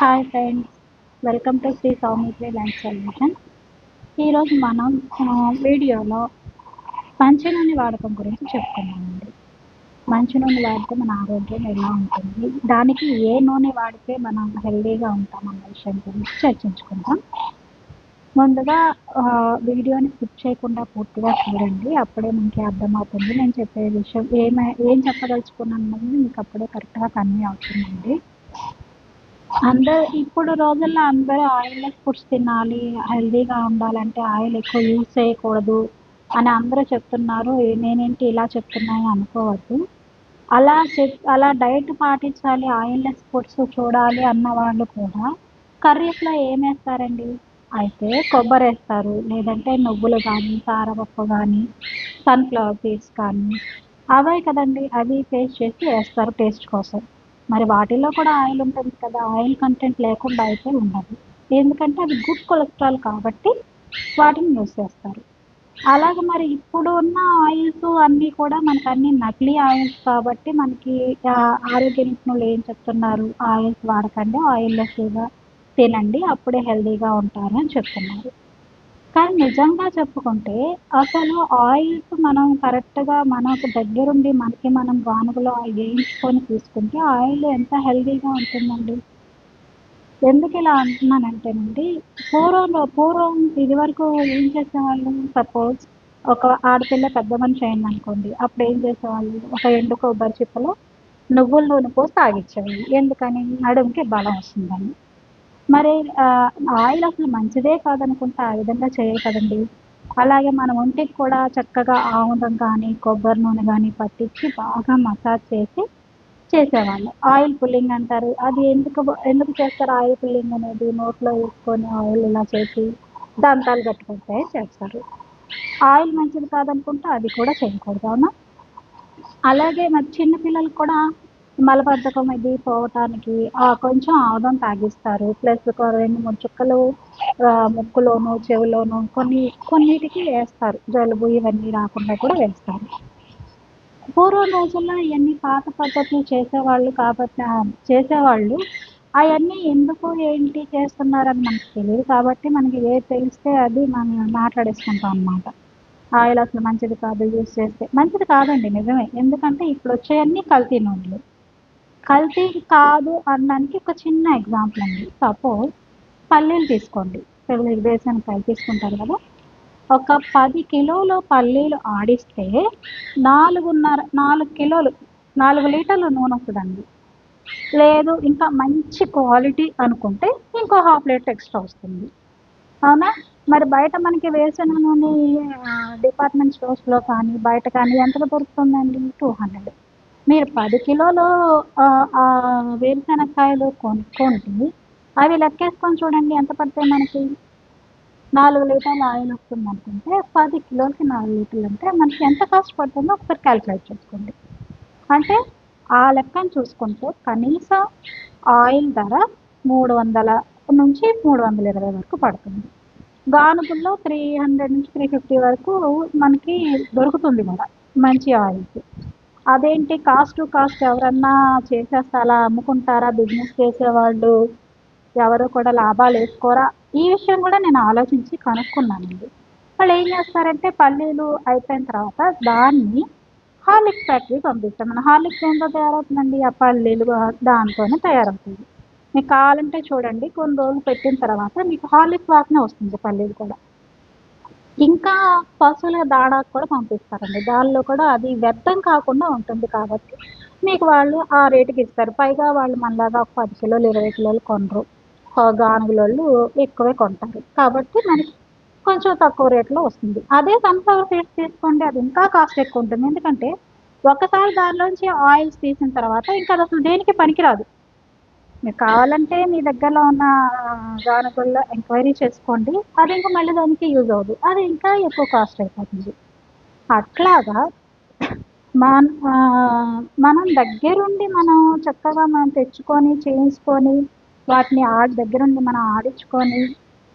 Hi friends. Welcome to Shri Soumitri land solution ఈరోజు మనం వీడియోలో మంచి నూనె వాడకం గురించి చెప్పుకున్నామండి మంచి నూనె వాడితే మన ఆరోగ్యం ఎలా ఉంటుంది? దానికి ఏ నూనె వాడితే మనం హెల్దీగా ఉంటాం అన్న విషయం గురించి చర్చించుకుందాం. ముందుగా వీడియోని స్కిప్ చేయకుండా పూర్తిగా చూడండి. అప్పుడే మనకి అర్థమవుతుంది. నేను చెప్పే విషయం ఏమై ఏం చెప్పదలుచుకున్నాను మీకు అప్పుడే కరెక్ట్గా కన్వే అవుతుందండి. అందరు ఇప్పుడు రోజుల్లో అందరూ ఆయిల్లెస్ ఫుడ్స్ తినాలి హెల్దీగా ఉండాలంటే ఆయిల్ ఎక్కువ యూజ్ చేయకూడదు అని అందరూ చెప్తున్నారు. నేనేంటి ఇలా చెప్తున్నాను అనుకోవద్దు. అలా చెప్ అలా డైట్ పాటించాలి ఆయిల్లెస్ ఫుడ్స్ చూడాలి అన్న వాళ్ళు కూడా కర్రీస్లో ఏం వేస్తారండి? అయితే కొబ్బరి వేస్తారు. లేదంటే నువ్వులు కానీ సారపప్పు కానీ సన్ఫ్లవర్ సీడ్స్ కానీ. అవే కదండి. అవి పేస్ట్ చేసి వేస్తారు టేస్ట్ కోసం. మరి వాటిలో కూడా ఆయిల్ ఉంటుంది కదా ఆయిల్ కంటెంట్ లేకుండా అయితే ఉండదు. ఎందుకంటే అది గుడ్ కొలెస్ట్రాల్ కాబట్టి వాటిని యూస్ చేస్తారు. అలాగే మరి ఇప్పుడు ఉన్న ఆయిల్స్ అన్నీ కూడా మనకు అన్ని నకిలీ ఆయిల్స్ కాబట్టి మనకి ఆరోగ్య నిపుణులు ఏం చెప్తున్నారు? ఆయిల్స్ వాడకండి ఆయిల్లెస్గా తినండి అప్పుడే హెల్తీగా ఉంటారు అని చెప్తున్నారు. కానీ నిజంగా చెప్పుకుంటే అసలు ఆయిల్స్ మనం కరెక్ట్గా మనకు దగ్గరుండి మనకి మనం గానుగలో వేయించుకొని తీసుకుంటే ఆయిల్ ఎంత హెల్దీగా ఉంటుందండి? ఎందుకు ఇలా అంటున్నానంటేనండి పూర్వంలో పూర్వం ఇది వరకు ఏం చేసేవాళ్ళు? సపోజ్ ఒక ఆడపిల్ల పెద్ద మనిషి అయింది అనుకోండి అప్పుడు ఏం చేసేవాళ్ళు? ఒక ఎండు కొబ్బరి చిప్పలో నువ్వుల నూనె పోసి తాగించేవాళ్ళు ఎందుకని? నడుముకి బలం వస్తుందని. మరి ఆయిల్ అసలు మంచిదే కాదనుకుంటే ఆ విధంగా చేయాలి కదండి. అలాగే మన ఒంటికి కూడా చక్కగా ఆముదం కానీ కొబ్బరి నూనె కానీ పట్టించి బాగా మసాజ్ చేసి చేసేవాళ్ళు. ఆయిల్ పుల్లింగ్ అంటారు. అది ఎందుకు ఎందుకు చేస్తారు ఆయిల్ పుల్లింగ్ అనేది? నోట్లో వేసుకొని ఆయిల్ ఇలా చేసి దంతాలు కట్టుకుంటే చేస్తారు. ఆయిల్ మంచిది కాదనుకుంటే అది కూడా చేయకూడదు అవునా? అలాగే మరి చిన్నపిల్లలకు కూడా మలబద్ధకం ఇది పోవటానికి ఆ, కొంచెం ఆముదం తాగిస్తారు. ప్లస్ ఒక రెండు మూడు చుక్కలు ముక్కులోను చెవిలోను కొన్ని కొన్నిటికి వేస్తారు. జలుబు ఇవన్నీ రాకుండా కూడా వేస్తారు. పూర్వం రోజుల్లో ఇవన్నీ పాత పద్ధతులు చేసేవాళ్ళు కాబట్టి చేసేవాళ్ళు అవన్నీ ఎందుకు ఏంటి చేస్తున్నారని మనకు తెలియదు. కాబట్టి మనకి ఏది తెలిస్తే అది మనం మాట్లాడేసుకుంటాం అన్నమాట. ఆయిల్ అసలు మంచిది కాదు యూస్ చేస్తే మంచిది కాదండి నిజమే. ఎందుకంటే ఇప్పుడు వచ్చేవన్నీ కల్తీ నూనెలు కల్తీ కాదు అనడానికి ఒక చిన్న ఎగ్జాంపుల్ అండి. సపోజ్ పల్లీలు తీసుకోండి. పల్లీలు వేరుశనగకాయలు తీసుకుంటారు కదా. ఒక పది కిలోలు పల్లీలు ఆడిస్తే నాలుగున్నర నాలుగు కిలోలు నాలుగు లీటర్ల నూనె వస్తుందండి. లేదు ఇంకా మంచి క్వాలిటీ అనుకుంటే ఇంకో హాఫ్ లీటర్ ఎక్స్ట్రా వస్తుంది. అవునా? మరి బయట మనకి వేసిన నూనె డిపార్ట్మెంట్ స్టోర్స్లో కానీ బయట కానీ ఎంత దొరుకుతుందండి? టూ హండ్రెడ్ మీరు పది కిలోలు వేరుశనక్కాయలు ఆ, కొనుక్కోండి. అవి లెక్కేసుకొని చూడండి ఎంత పడతాయి మనకి? నాలుగు లీటర్ల ఆయిల్ వస్తుంది అనుకుంటే పది కిలోలకి నాలుగు లీటర్లు అంటే మనకి ఎంత కాస్ట్ పడుతుందో ఒకసారి క్యాలిక్యులేట్ చేసుకోండి. అంటే ఆ లెక్కను చూసుకుంటే కనీసం ఆయిల్ ధర మూడు వందల నుంచి మూడు వందల ఇరవై వరకు పడుతుంది. గానుగుల్లో త్రీ హండ్రెడ్ నుంచి త్రీ ఫిఫ్టీ వరకు మనకి దొరుకుతుంది కూడా మంచి ఆయిల్స్ అదేంటి కాస్ట్ టు కాస్ట్ ఎవరన్నా చేసేస్తే అలా అమ్ముకుంటారా? బిజినెస్ చేసేవాళ్ళు ఎవరు కూడా లాభాలు వేసుకోరా? ఈ విషయం కూడా నేను ఆలోచించి కనుక్కున్నానండి. వాళ్ళు ఏం చేస్తారంటే పల్లీలు అయిపోయిన తర్వాత దాన్ని హార్లిక్స్ ఫ్యాక్టరీ పంపిస్తాం మన హార్లిక్స్ ఏంటో తయారవుతుందండి? ఆ పల్లీలు దాంతోనే తయారవుతుంది. మీకు కావాలంటే చూడండి కొన్ని రోజులు పెట్టిన తర్వాత మీకు హార్లిక్స్ వాసన వస్తుంది పల్లీలు కూడా. ఇంకా పశువుల దాడా కూడా పంపిస్తారండి. దానిలో కూడా అది వ్యర్థం కాకుండా ఉంటుంది కాబట్టి మీకు వాళ్ళు ఆ రేటుకి ఇస్తారు. పైగా వాళ్ళు మనలాగా ఒక పది కిలోలు ఇరవై కిలోలు కొనరు. గానుగులోళ్ళు ఎక్కువే కొంటారు. కాబట్టి మనకి కొంచెం తక్కువ రేట్లో వస్తుంది. అదే సన్ఫ్లవర్ సీడ్స్ తీసుకోండి. అది ఇంకా కాస్ట్ ఎక్కువ ఉంటుంది. ఎందుకంటే ఒకసారి దానిలోంచి ఆయిల్స్ తీసిన తర్వాత ఇంకా అది అసలు దేనికి పనికిరాదు. మీకు కావాలంటే మీ దగ్గరలో ఉన్న గానుగుల్లో ఎంక్వైరీ చేసుకోండి. అది ఇంకా మళ్ళీ దానికి యూజ్ అవ్వదు. అది ఇంకా ఎక్కువ కాస్ట్ అయిపోతుంది. అట్లాగా మన మనం దగ్గరుండి మనం చక్కగా మనం తెచ్చుకొని చేయించుకొని వాటిని ఆడి దగ్గరుండి మనం ఆడించుకొని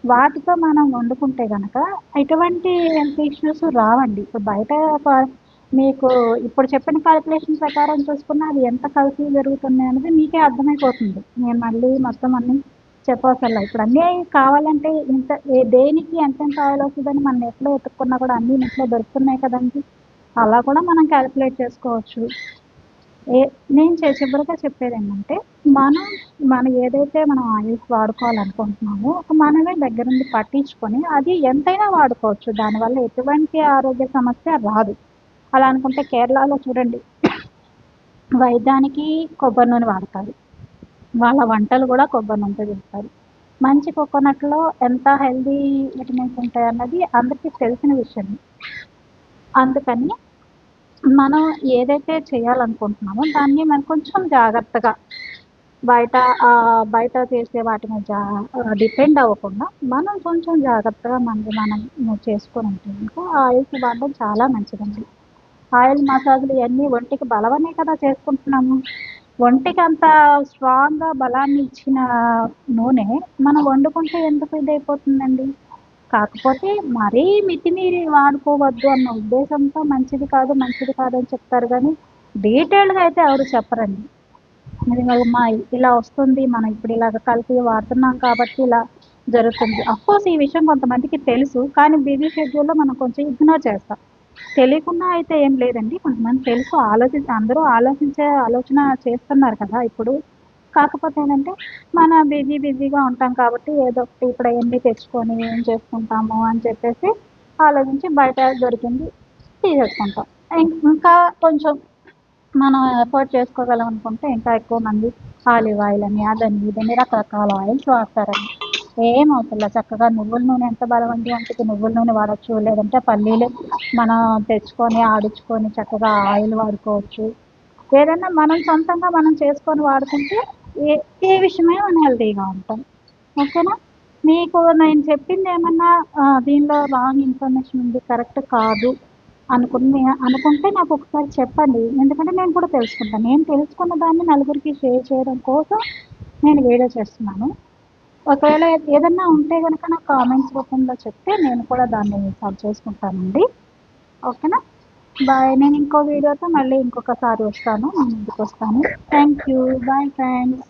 వాటితో మనం వండుకుంటే కనుక ఎటువంటి హెల్త్ ఇష్యూస్ రావండి. ఇప్పుడు బయట మీకు ఇప్పుడు చెప్పిన క్యాలిక్యులేషన్ ప్రకారం చూసుకున్న అది ఎంత కలిసి జరుగుతున్నాయి అనేది మీకే అర్థమైపోతుంది. నేను మళ్ళీ మొత్తం అన్నీ చెప్పవసరలా ఇప్పుడు అన్నీ కావాలంటే ఇంత దేనికి ఎంతెంత ఆయిల్ వస్తుందని మనం నెట్లో వెతుక్కున్నా కూడా అన్నీ నెట్లో దొరుకుతున్నాయి కదండి. అలా కూడా మనం క్యాలిక్యులేట్ చేసుకోవచ్చు. ఏ నేను చే చివరిగా చెప్పేది ఏంటంటే మనం మనం ఏదైతే మనం ఆయిల్స్ వాడుకోవాలనుకుంటున్నామో మనమే దగ్గరుండి పట్టించుకొని అది ఎంతైనా వాడుకోవచ్చు. దానివల్ల ఎటువంటి ఆరోగ్య సమస్య రాదు. అలా అనుకుంటే కేరళలో చూడండి. వైద్యానికి కొబ్బరి నూనె వాడతారు. వాళ్ళ వంటలు కూడా కొబ్బరి నూనెతో చేస్తారు. మంచి కోకోనట్లో ఎంత హెల్దీ విటమిన్స్ ఉంటాయి అన్నది అందరికీ తెలిసిన విషయం. అందుకని మనం ఏదైతే చేయాలనుకుంటున్నామో దాన్ని మనం కొంచెం జాగ్రత్తగా బయట బయట చేసే వాటి మీద డిపెండ్ అవ్వకుండా మనం కొంచెం జాగ్రత్తగా మనది మనం చేసుకొని ఉంటే కనుక ఆయిల్స్ వాడడం చాలా మంచిదండి. ఆయిల్ మసాజ్లు ఇవన్నీ ఒంటికి బలమనే కదా చేసుకుంటున్నాము. ఒంటికి అంత స్ట్రాంగ్గా బలాన్ని ఇచ్చిన నూనె మనం వండుకుంటే ఎందుకు ఇదైపోతుందండి? కాకపోతే మరీ మితిమీరి వాడుకోవద్దు అన్న ఉద్దేశంతో మంచిది కాదు మంచిది కాదు అని చెప్తారు కానీ డీటెయిల్గా అయితే ఎవరు చెప్పరండి. అది మా ఇలా వస్తుంది మనం ఇప్పుడు ఇలాగ కలిపి వాడుతున్నాం కాబట్టి ఇలా జరుగుతుంది. అఫ్కోర్స్ ఈ విషయం కొంతమందికి తెలుసు కానీ బిజీ షెడ్యూల్లో మనం కొంచెం ఇగ్నోర్ చేస్తాం. తెలియకుండా అయితే ఏం లేదండి. కొంతమంది తెలుసు ఆలోచి అందరూ ఆలోచించే ఆలోచన చేస్తున్నారు కదా ఇప్పుడు. కాకపోతే ఏంటంటే మన బిజీ బిజీగా ఉంటాం కాబట్టి ఏదో ఒకటి ఇప్పుడు అవన్నీ తెచ్చుకొని ఏం చేసుకుంటాము అని చెప్పేసి ఆలోచించి బయట దొరికింది తీసేసుకుంటాం. ఇంకా కొంచెం మనం ఎఫర్ట్ చేసుకోగలం అనుకుంటే ఇంకా ఎక్కువ మంది ఆలివ్ ఆయిల్ అని అదని ఇదని రకరకాల ఆయిల్స్ వాడతారండి. ఏం అవసరం చక్కగా నువ్వుల నూనె ఎంత బలమండి అంటే నువ్వుల నూనె వాడచ్చు లేదంటే పల్లీలు మనం తెచ్చుకొని ఆడించుకొని చక్కగా ఆయిల్ వాడుకోవచ్చు. ఏదైనా మనం సొంతంగా మనం చేసుకొని వాడుకుంటే ఏ ఏ విషయమే మనం హెల్తీగా ఉంటాం. ఓకేనా? మీకు నేను చెప్పింది ఏమన్నా దీనిలో రాంగ్ ఇన్ఫర్మేషన్ ఉంది కరెక్ట్ కాదు అనుకుని అనుకుంటే నాకు ఒకసారి చెప్పండి. ఎందుకంటే నేను కూడా తెలుసుకుంటాను. నేను తెలుసుకున్న దాన్ని నలుగురికి షేర్ చేయడం కోసం నేను వీడియో చేస్తున్నాను. ఒకవేళ ఏదన్నా ఉంటే కనుక నాకు కామెంట్స్ రూపంలో చెప్తే నేను కూడా దాన్ని సాల్వ్ చేసుకుంటానండి. ఓకేనా? బాయ్ నేను ఇంకో వీడియోతో మళ్ళీ ఇంకొకసారి వస్తాను. నేను ఇంటికి వస్తాను. Thank you bye friends